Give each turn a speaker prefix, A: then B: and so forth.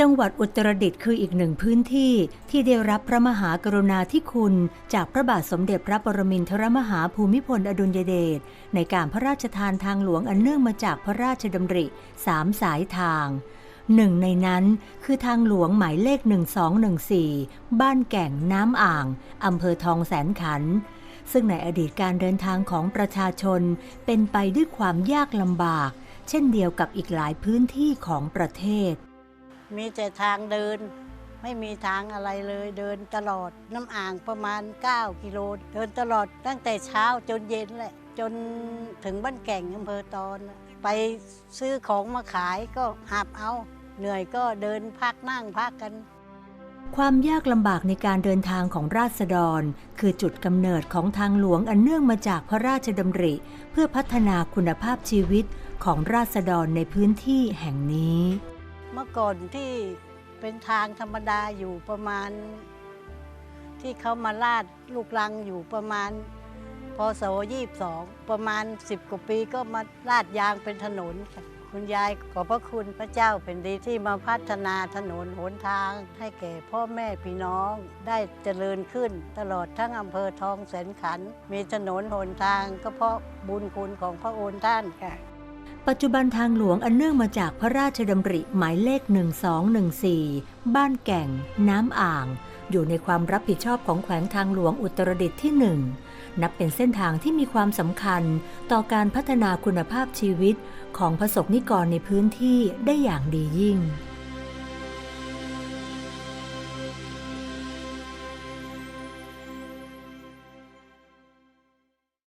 A: จังหวัดอุตรดิตถ์คืออีกหนึ่งพื้นที่ที่ได้รับพระมหากรุณาธิคุณ จากพระบาทสมเด็จพระปรมินทรมหาภูมิพลอดุลยเดชในการพระราชทานทางหลวงอันเนื่องมาจากพระราชดำริสามสายทางหนึ่งในนั้นคือทางหลวงหมายเลข 1214 บ้านแก่งน้ำอ่าง อำเภอทองแสนขัน ซึ่งในอดีตการเดินทางของประชาชนเป็นไปด้วยความยากลำบาก เช่นเดียวกับอีกหลายพื้นที่ของประเทศ
B: มีแต่ทางเดิน ไม่มีทางอะไรเลยเดินตลอดน้ำอ่างประมาณ 9 กิโลเดินตลอดตั้งแต่เช้าจนเย็นแหละ จนถึงบ้านแก่งอำเภอตอน ไปซื้อของมาขายก็หับเอา เหนื่อยก็เดินพักนั่งพักกัน
A: ความยากลำบากในการเดินทางของราษฎร คือจุดกำเนิดของทางหลวงอันเนื่องมาจากพระราชดำริ เพื่อพัฒนาคุณภาพชีวิตของราษฎรในพื้นที่แห่งนี้
B: เมื่อก่อนที่เป็นทางธรรมดาอยู่ประมาณ ที่เขามาลาดลูกลังอยู่ประมาณพศ22ประมาณ 10 กว่าปีก็มาลาดยางเป็นถนนค่ะคุณยายขอบพระคุณพระเจ้าเป็นดีที่มาพัฒนาถนนหนทาง ให้แก่พ่อแม่พี่น้องได้เจริญขึ้น ตลอดทั้งอำเภอทองแสนขัน มีถนนหนทางก็เพราะบุญคุณของพระองค์ท่านค่ะ
A: ปัจจุบันทางหลวงอันเนื่องมาจากพระราชดำริหมายเลข 1214 บ้านแก่ง น้ำอ่าง อยู่ในความรับผิดชอบของแขวงทางหลวงอุตรดิตถ์ที่หนึ่งนับเป็นเส้นทางที่มีความสำคัญต่อการพัฒนาคุณภาพชีวิตของประสบนิกรในพื้นที่ได้อย่างดียิ่ง